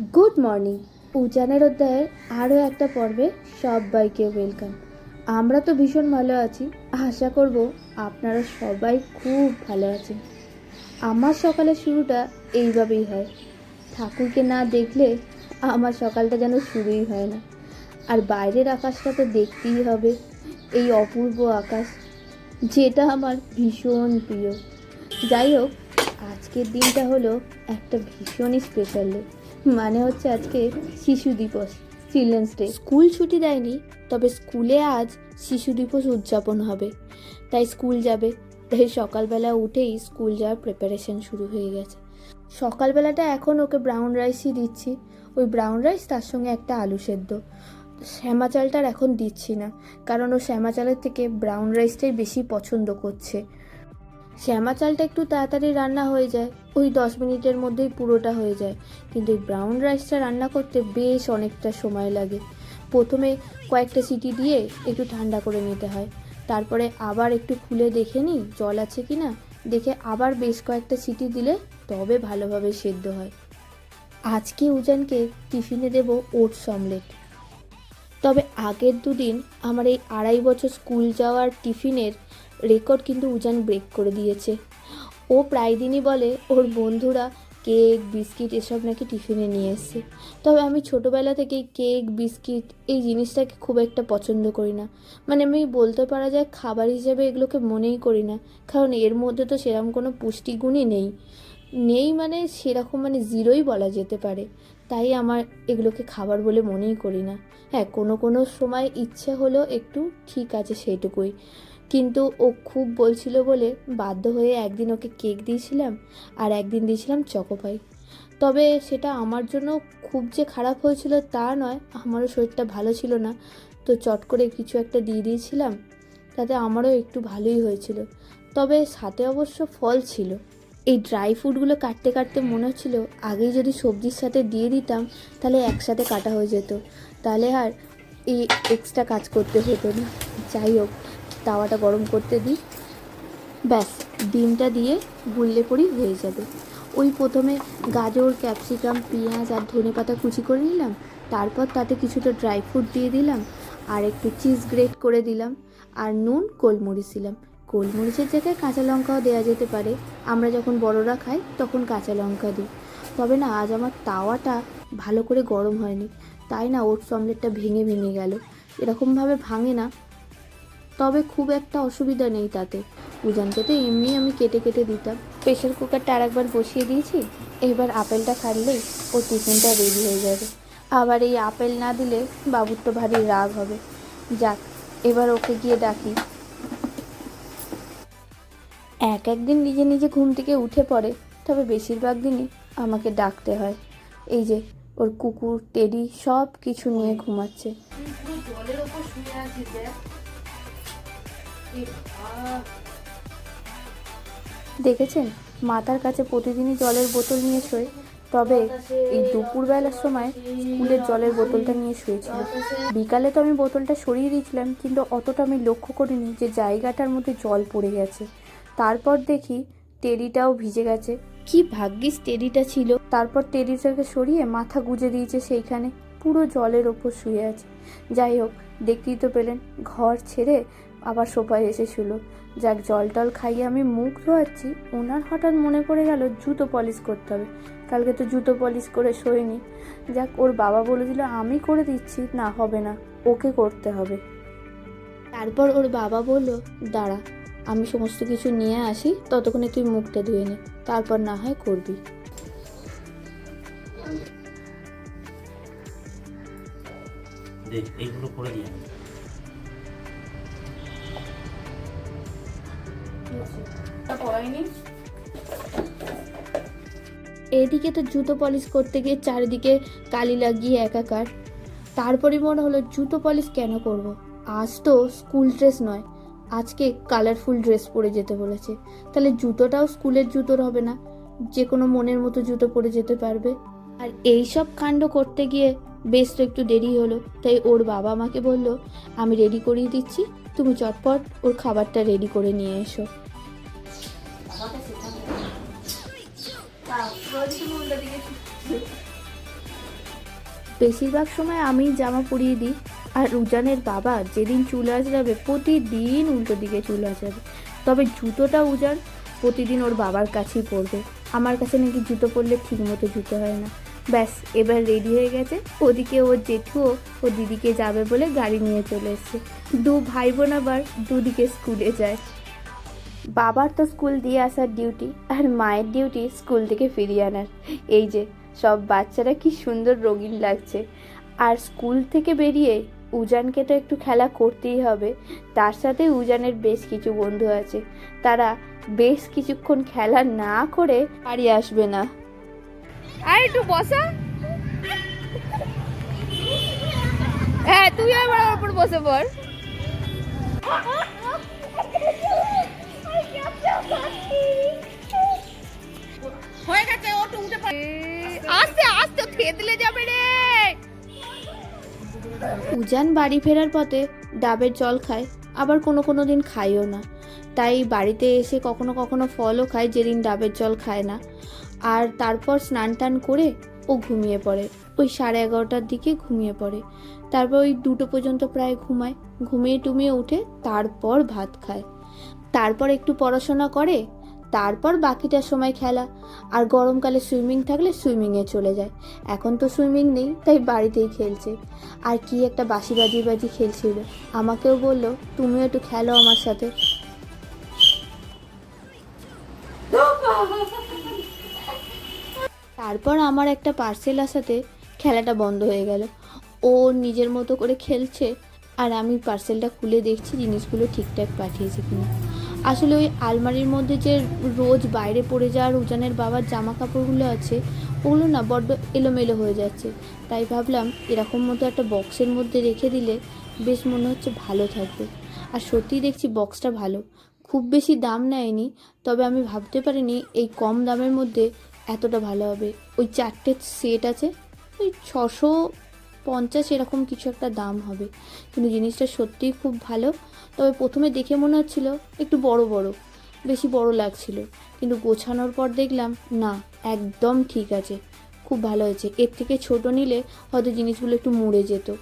Good morning উজানের অধ্যায়ের আরও একটা পর্বে সবাইকে ওয়েলকাম আমরা তো ভীষণ ভালো আছি। আশা করব আপনারা সবাই খুব ভালো আছেন। আমার সকালের শুরুটা এইভাবেই হয়। ঠাকুরকে না দেখলে আমার সকালটা যেন শুরুই হয় না। আর বাইরের আকাশটা তো দেখতেই হবে, এই অপূর্ব আকাশ, যেটা আমার ভীষণ প্রিয়। যাই হোক, আজকের দিনটা হলো একটা ভীষণই স্পেশাল ডে মানে হচ্ছে আজকে শিশু দিবস চিলড্রেন্স ডে স্কুল ছুটি দেয়নি, তবে স্কুলে আজ শিশু দিবস উদযাপন হবে। তাই স্কুল যাবে। তাই সকালবেলা উঠেই স্কুল যাওয়ার প্রিপারেশন শুরু হয়ে গেছে। সকালবেলাটা এখন ওকে ব্রাউন রাইসই দিচ্ছি। ওই ব্রাউন রাইস তার সঙ্গে একটা আলু সেদ্ধ। শ্যামা চালটার এখন দিচ্ছি না, কারণ ও শ্যামা চালের থেকে ব্রাউন রাইসটাই বেশি পছন্দ করছে। শ্যামা চালটা একটু তাড়াতাড়ি রান্না হয়ে যায়। ওই দশ মিনিটের মধ্যেই পুরোটা হয়ে যায়। কিন্তু এই ব্রাউন রাইসটা রান্না করতে বেশ অনেকটা সময় লাগে। প্রথমে কয়েকটা সিটি দিয়ে একটু ঠান্ডা করে নিতে হয়। তারপরে আবার একটু খুলে দেখে নিই জল আছে কি না দেখে আবার বেশ কয়েকটা সিটি দিলে তবে ভালোভাবে সেদ্ধ হয়। আজকে উজানকে টিফিনে দেব ওটস অমলেট। তবে আগের দুদিন আমার এই আড়াই বছর স্কুল যাওয়ার টিফিনের রেকর্ড কিন্তু উজান ব্রেক করে দিয়েছে। ও প্রায় দিনই বলে, ওর বন্ধুরা কেক বিস্কিট এসব নাকি টিফিনে নিয়ে এসছে। তবে আমি ছোটোবেলা থেকেই কেক বিস্কিট এই জিনিসটাকে খুব একটা পছন্দ করি না। মানে আমি বলতে পারা যায় খাবার হিসেবে এগুলোকে মনেই করি না। কারণ এর মধ্যে তো সেরকম কোনো পুষ্টিগুণই নেই। নেই মানে সেরকম মানে জিরোই বলা যেতে পারে। তাই আমার এগুলোকে খাবার বলে মনেই করি না। হ্যাঁ কোনো কোনো সময় ইচ্ছে হলো একটু ঠিক আছে সেইটুকুই। কিন্তু ও খুব বলছিল বলে বাধ্য হয়ে একদিন ওকে কেক দিয়েছিলাম আর একদিন দিয়েছিলাম চকোপাই তবে সেটা আমার জন্য খুব যে খারাপ হয়েছিল তা নয়, আমারও শরীরটা ভালো ছিল না। তো চট করে কিছু একটা দিয়ে দিয়েছিলাম, তাতে আমারও একটু ভালোই হয়েছিল। তবে সাথে অবশ্য ফল ছিল। এই ড্রাই ফ্রুটগুলো কাটতে কাটতে মনে হচ্ছিল আগেই যদি সবজির সাথে দিয়ে দিতাম তাহলে একসাথে কাটা হয়ে যেত। তাহলে আর এই এক্সট্রা কাজ করতে হতো না। যাই হোক তাওয়াটা গরম করতে দিই। ব্যাস, ডিমটা দিয়ে গুললে পরই হয়ে যাবে। ওই প্রথমে গাজর, ক্যাপসিকাম, পেঁয়াজ আর ধনে পাতা কুচি করে নিলাম। তারপর তাতে কিছুটা ড্রাই ফ্রুট দিয়ে দিলাম আর একটু চিজ গ্রেট করে দিলাম আর নুন, গোলমরিচ দিলাম। গোলমরিচের জায়গায় কাঁচা লঙ্কাও দেওয়া যেতে পারে। আমরা যখন বড়রা খাই, তখন কাঁচা লঙ্কা দিই। তবে না, আজ আমার তাওয়াটা ভালো করে গরম হয়নি। তাই না, ওটস অমলেটটা ভেঙে ভেঙে গেল। এরকমভাবে ভাঙে না। তবে খুব একটা অসুবিধা নেই তাতে। উজানকে তো এমনি আমি কেটে কেটে দিতাম। প্রেশার কুকারটা আর একবার বসিয়ে দিয়েছি। এবার আপেলটা খাটলেই ও টিফিনটা রেডি হয়ে যাবে। আবার এই আপেল না দিলে বাবুর তো ভারী রাগ হবে। যাক, এবার ওকে গিয়ে ডাকি। এক একদিন নিজে নিজে ঘুম থেকে উঠে পড়ে, তবে বেশিরভাগ দিনই আমাকে ডাকতে হয়। এই যে, ওর কুকুর, টেডি সব কিছু নিয়ে ঘুমাচ্ছে। জলের ওপর শুয়ে আছি দেখেছেন? মাথার কাছে প্রতিদিনই জলের বোতল নিয়ে শোয় তবে এই দুপুরবেলার সময় স্কুলের জলের বোতলটা নিয়ে শুয়েছিল। বিকালে তো আমি বোতলটা সরিয়ে দিয়েছিলাম কিন্তু অতটা আমি লক্ষ্য করিনি যে জায়গাটার মধ্যে জল পড়ে গেছে। তারপর দেখি টেরিটাও ভিজে গেছে। কি ভাগ্যিস টেরিটা ছিল। তারপর টেরিটাকে সরিয়ে মাথা গুজে দিয়েছে সেইখানে পুরো জলের ওপর শুয়ে আছে। যাই হোক দেখতেই তো পেলেন ঘর ছেড়ে আবার সোফায় এসে শুলো যাক জল টল খাইয়ে আমি মুখ ধোয়াচ্ছি ওনার হঠাৎ মনে পড়ে গেল জুতো পলিশ করতে হবে। কালকে তো জুতো পলিশ করে শোয়নি। যাক, ওর বাবা বলে বলেছিল আমি করে দিচ্ছি, না হবে না, ওকে করতে হবে। তারপর ওর বাবা বলল, দাঁড়া, আমি সমস্ত কিছু নিয়ে আসি, ততক্ষণে তুই মুখটা ধুয়ে নে, তারপর না হয় করবি। এইগুলো করে দিই এদিকে তো জুতো পলিশ করতে গিয়ে চারিদিকে কালি লাগিয়ে একাকার। তারপরে মনে হলো, জুতো পলিশ কেন করব। আজ তো স্কুল ড্রেস নয়, আজকে কালারফুল ড্রেস পরে যেতে বলেছে। তাহলে জুতোটাও স্কুলের জুতোর হবে না, যে কোনো মনের মতো জুতো পরে যেতে পারবে। আর এই সব কাণ্ড করতে গিয়ে বেশ তো একটু দেরি হলো, তাই ওর বাবা আমাকে বলল, আমি রেডি করিয়ে দিচ্ছি, তুমি চটপট ওর খাবারটা রেডি করে নিয়ে এসো। বেশিরভাগ সময় আমি জামা পরিয়ে দিই আর উজানের বাবা যেদিন চুল আঁচড়াবে প্রতিদিন উল্টো দিকে চুল আঁচড়াবে তবে জুতোটা উজান প্রতিদিন ওর বাবার কাছেই পরবে। আমার কাছে নাকি জুতো পরলে ঠিকমতো জুতো হয় না। ব্যাস, এবার রেডি হয়ে গেছে। ওদিকে ওর জেঠুও ও দিদিকে যাবে বলে গাড়ি নিয়ে চলে এসছে। দু ভাই বোন আবার দুদিকে স্কুলে যায়। বাবার তো স্কুল দিয়ে আসার ডিউটি আর মায়ের ডিউটি স্কুল থেকে ফিরিয়ে আনার। এই যে সব বাচ্চারা কি সুন্দর রঙিন লাগছে। আর স্কুল থেকে বেরিয়ে উজানকে তো একটু খেলা করতেই হবে। তার সাথে উজানের বেশ কিছু বন্ধু আছে। তারা বেশ কিছুক্ষণ খেলা না করে বাড়ি আসবে না। আর একটু বসা। হ্যাঁ তুই আমার উপর বসে পড়। হয়ে গেছে ওটা উঠে পড়ে। আস্তে আস্তে যাবে রে। উজান বাড়ি ফেরার পথে ডাবের জল খায়, আবার কোনো কোনো দিন খাইও না। তাই বাড়িতে এসে কখনো কখনো ফলও খায়, যেদিন ডাবের জল খায় না। আর তারপর স্নান টান করে ও ঘুমিয়ে পড়ে। ওই সাড়ে এগারোটার দিকে ঘুমিয়ে পড়ে। তারপর ওই দুটো পর্যন্ত প্রায় ঘুমায়। ঘুমিয়ে টুমিয়ে উঠে তারপর ভাত খায়। তারপর একটু পড়াশোনা করে তারপর বাকিটা সময় খেলা। আর গরমকালে সুইমিং থাকলে সুইমিংয়ে চলে যায়। এখন তো সুইমিং নেই, তাই বাড়িতেই খেলছে। আর কি একটা বাসি বাজি বাজি খেলছিল। আমাকেও বলল, তুমিও একটু খেলো আমার সাথে। তারপর আমার একটা পার্সেল আসাতে খেলাটা বন্ধ হয়ে গেল। ও নিজের মতো করে খেলছে, আর আমি পার্সেলটা খুলে দেখছি জিনিসগুলো ঠিকঠাক পাঠিয়েছে কিনা। আসলে ওই আলমারির মধ্যে যে রোজ বাইরে পড়ে যাওয়ার উজানের বাবার জামা কাপড়গুলো আছে, ওগুলো না বড্ড এলোমেলো হয়ে যাচ্ছে। তাই ভাবলাম এরকম মতো একটা বক্সের মধ্যে রেখে দিলে বেশ মনে হচ্ছে ভালো থাকবে। আর সত্যিই দেখছি বক্সটা ভালো। খুব বেশি দাম নেয়নি, তবে আমি ভাবতে পারিনি এই কম দামের মধ্যে এতটা ভালো হবে। ওই চারটে সেট আছে, ওই ছশো পঞ্চাশ এরকম কিছু একটা দাম হবে। কিন্তু জিনিসটা সত্যিই খুব ভালো। তবে প্রথমে দেখে মনে হচ্ছিল একটু বড় বড়, বেশি বড় লাগছিল। কিন্তু গোছানোর পর দেখলাম, না, একদম ঠিক আছে। খুব ভালো হয়েছে। এর থেকে ছোট নিলে হয়তো জিনিসগুলো একটু মুড়ে যেত।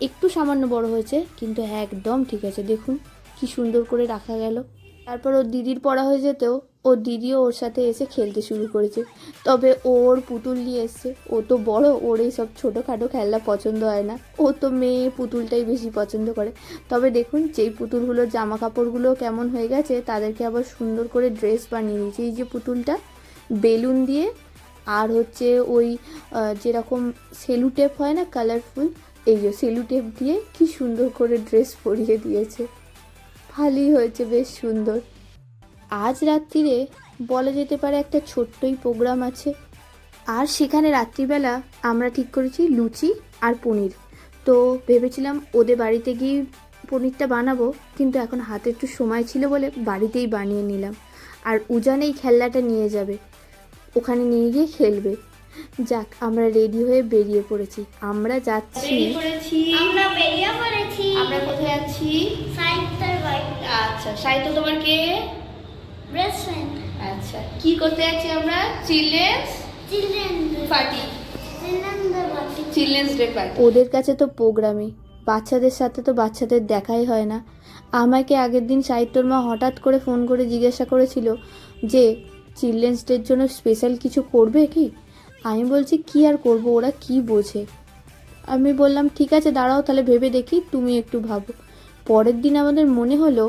একটু সামান্য বড় হয়েছে, কিন্তু একদম ঠিক আছে। দেখুন, কি সুন্দর করে রাখা গেল। তারপর ওর দিদির পড়া হয়ে যেতেও ওর দিদিও ওর সাথে এসে খেলতে শুরু করেছে। তবে ওর পুতুল নিয়ে এসছে। ও তো বড়, ওর এই সব ছোটোখাটো খেলনা পছন্দ হয় না। ও তো মেয়ে, পুতুলটাই বেশি পছন্দ করে। তবে দেখুন, যেই পুতুলগুলোর জামা কাপড়গুলো কেমন হয়ে গেছে, তাদেরকে আবার সুন্দর করে ড্রেস বানিয়ে দিয়েছে এই যে পুতুলটা, বেলুন দিয়ে, আর হচ্ছে ওই যেরকম সেলু টেপ হয় না কালারফুল এই যে সেলু টেপ দিয়ে কি সুন্দর করে ড্রেস পরিয়ে দিয়েছে। ভালোই হয়েছে, বেশ সুন্দর। আজ রাত্রিরে বলা যেতে পারে একটা ছোট্টই প্রোগ্রাম আছে। আর সেখানে রাত্রিবেলা আমরা ঠিক করেছি লুচি আর পনির। তো ভেবেছিলাম ওদের বাড়িতে গিয়ে পনিরটা বানাবো কিন্তু এখন হাতে একটু সময় ছিল বলে বাড়িতেই বানিয়ে নিলাম। আর উজান এই খেলনাটা নিয়ে যাবে। ওখানে নিয়ে গিয়ে খেলবে। যাক আমরা রেডি হয়ে বেরিয়ে পড়েছি। আমরা যাচ্ছি আমরা বেরিয়ে পড়েছি। আমরা কোথায় যাচ্ছি সাহিত্যের আচ্ছা সাহিত্য তোমার কে? আচ্ছা কি করতে যাচ্ছি আমরা? Children's children party children party children's day party ওদের কাছে তো প্রোগ্রামই। বাচ্চাদের সাথে তো বাচ্চাদের দেখাই হয় না। আমাকে আগের দিন সাহিত্যর মা হঠাৎ করে ফোন করে জিজ্ঞাসা করেছিল যে চিলড্রেন্স ডের জন্য স্পেশাল কিছু করবে কি? আমি বলছি কি আর করব? ওরা কি বোঝে? আমি বললাম ঠিক আছে দাঁড়াও তাহলে ভেবে দেখি তুমি একটু ভাবো। পরের দিন আমাদের মনে হলো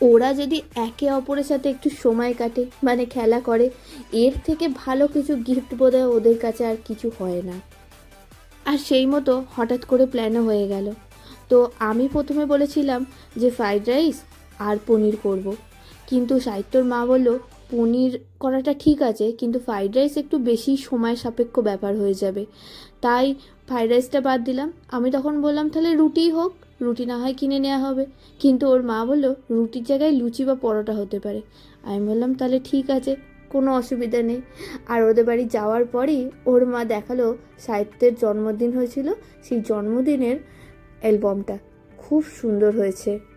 ওরা যদি একে অপরের সাথে একটু সময় কাটে মানে খেলা করে, এর থেকে ভালো কিছু গিফট বোধহয় ওদের কাছে আর কিছু হয় না। আর সেই মতো হঠাৎ করে প্ল্যানও হয়ে গেল। তো আমি প্রথমে বলেছিলাম যে ফ্রাইড রাইস আর পনির করব। কিন্তু সাহিত্যর মা বলল, পনির করাটা ঠিক আছে, কিন্তু ফ্রাইড রাইস একটু বেশি সময় সাপেক্ষ ব্যাপার হয়ে যাবে। তাই ফ্রাইড রাইসটা বাদ দিলাম। আমি তখন বললাম, তাহলে রুটিই হোক রুটি না হয় কিনে নেওয়া হবে। কিন্তু ওর মা বলল, রুটির জায়গায় লুচি বা পরোটা হতে পারে। আমি বললাম, তাহলে ঠিক আছে, কোনো অসুবিধা নেই। আর ওদের বাড়ি যাওয়ার পরই ওর মা দেখাল সাহিত্যের জন্মদিন হয়েছিল, সেই জন্মদিনের অ্যালবামটা। খুব সুন্দর হয়েছে।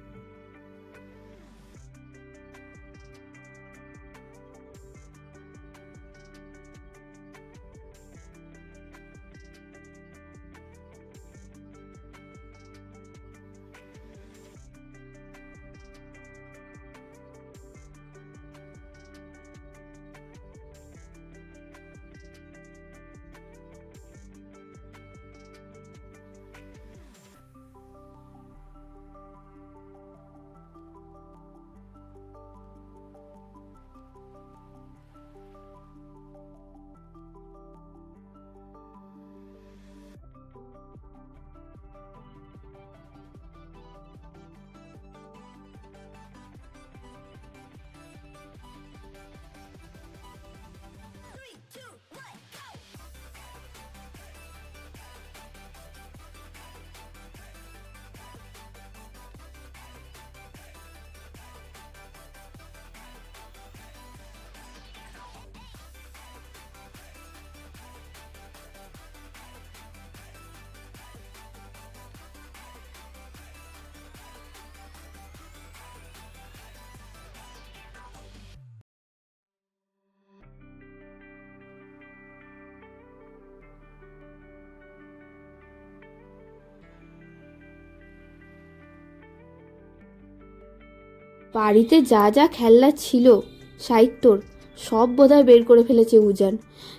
বাড়িতে যা যা খেলনা ছিল, সাহিত্যর, সব বোধহয় বের করে ফেলেছে উজান।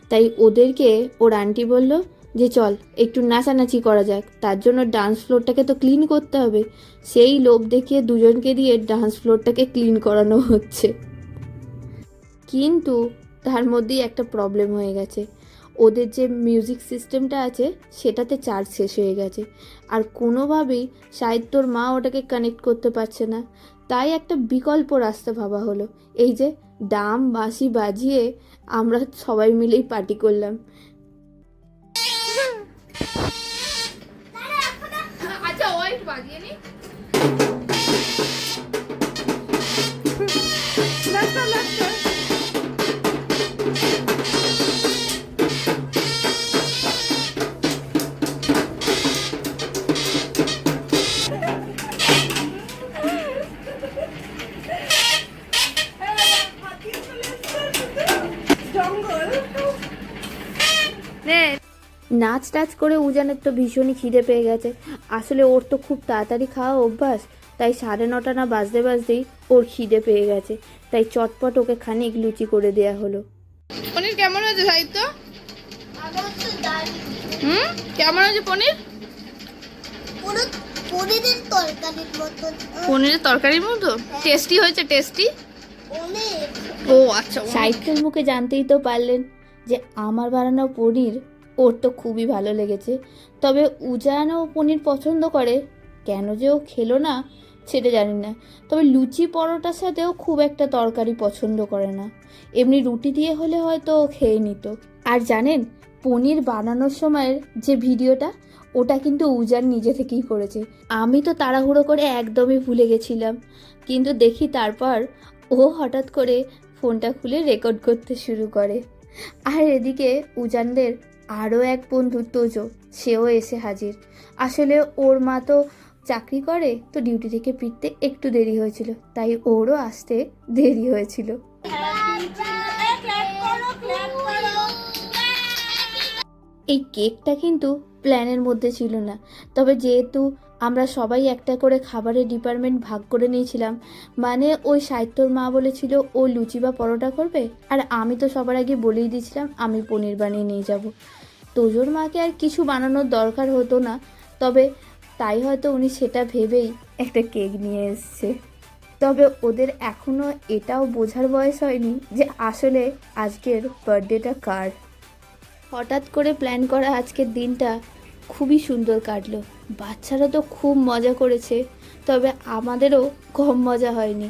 তাই ওদেরকে, ওর আন্টি বলল, যে চল, একটু নাচানাচি করা যাক। তার জন্য ডান্স ফ্লোরটাকে তো ক্লিন করতে হবে। সেই লোভ দেখিয়ে দুজনকে দিয়ে ডান্স ফ্লোরটাকে ক্লিন করানো হচ্ছে। কিন্তু তার মধ্যেই একটা প্রবলেম হয়ে গেছে। ওদের যে মিউজিক সিস্টেমটা আছে, সেটাতে চার্জ শেষ হয়ে গেছে। আর কোনোভাবেই সাহিত্যর মা ওটাকে কানেক্ট করতে পারছে না। তাই একটা বিকল্প রাস্তা ভাবা হলো। এই যে, ডাম, বাঁশি বাজিয়ে আমরা সবাই মিলেই পার্টি করলাম। নাচ টাচ করে উজানের তো ভীষণই খিদে পেয়ে গেছে। আসলে ওর তো খুব তাড়াতাড়ি খাওয়া অভ্যাস তাই সাড়ে নটা না বাজতে বাজতেই ওর খিদে পেয়ে গেছে। তাই চটপট ওকে খানিক লুচি করে দেয়া হলো। পনির কেমন হয়েছে সাহিত্য তো? হুম? কেমন হয়েছে পনির? পনিরের তরকারির পনিরের তরকারির মতো? টেস্টি হয়েছে টেস্টি? ও আচ্ছা। সাহিত্যের মুখে জানতেই তো পারলেন যে আমার বানানো পনির ওর তো খুবই ভালো লেগেছে। তবে উজানও পনির পছন্দ করে। কেন যে ও খেলো না, সেটা জানি না। তবে লুচি পরোটার সাথেও খুব একটা তরকারি পছন্দ করে না। এমনি রুটি দিয়ে হলে হয়তো খেয়ে নিত। আর জানেন, পনির বানানোর সময়ের যে ভিডিওটা, ওটা কিন্তু উজান নিজে থেকেই করেছে। আমি তো তাড়াহুড়ো করে একদমই ভুলে গেছিলাম। কিন্তু দেখি তারপর ও হঠাৎ করে ফোনটা খুলে রেকর্ড করতে শুরু করে। আর এদিকে উজানদের আরও এক বন্ধু তোজো সেও এসে হাজির। আসলে ওর মা তো চাকরি করে, তো ডিউটি থেকে ফিরতে একটু দেরি হয়েছিল, তাই ওরও আসতে দেরি হয়েছিল। এই কেকটা কিন্তু প্ল্যানের মধ্যে ছিল না, তবে যেহেতু আমরা সবাই একটা করে খাবারের ডিপার্টমেন্ট ভাগ করে নিয়েছিলাম মানে ওই সাহিত্যর মা বলেছিল, ও লুচি বা পরোটা করবে? আর আমি তো সবার আগে বলেই দিয়েছিলাম, আমি পনির বানিয়ে নিয়ে যাব। তোজোর মাকে আর কিছু বানানোর দরকার হতো না, তবে তাই হয়তো উনি সেটা ভেবেই একটা কেক নিয়ে এসছে। তবে ওদের এখনও এটাও বোঝার বয়স হয়নি যে আসলে আজকের বার্থডেটা কার। হঠাৎ করে প্ল্যান করা আজকের দিনটা খুবই সুন্দর কাটলো। বাচ্চারা তো খুব মজা করেছে, তবে আমাদেরও কম মজা হয়নি।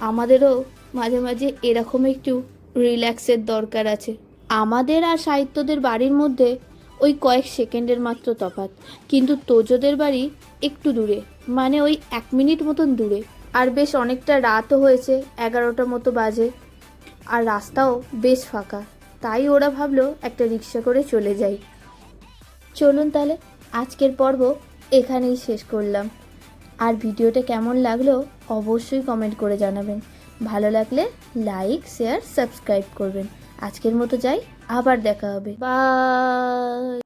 আমাদেরও মাঝে মাঝে এরকম একটু রিল্যাক্সের দরকার আছে। আমাদের আর সাহিত্যদের বাড়ির মধ্যে ওই কয়েক সেকেন্ডের মাত্র তফাৎ। কিন্তু তোজোদের বাড়ি একটু দূরে মানে ওই এক মিনিট মতন দূরে। আর বেশ অনেকটা রাতও হয়েছে, এগারোটা মতো বাজে। আর রাস্তাও বেশ ফাঁকা, তাই ওরা ভাবলো একটা রিক্সা করে চলে যাই। চলুন তাহলে, আজকের পর্ব এখানেই শেষ করলাম। আর ভিডিওটা কেমন লাগল অবশ্যই কমেন্ট করে জানাবেন। ভালো লাগলে লাইক, শেয়ার, সাবস্ক্রাইব করবেন। আজকের মতো যাই আবার দেখা হবে। বাই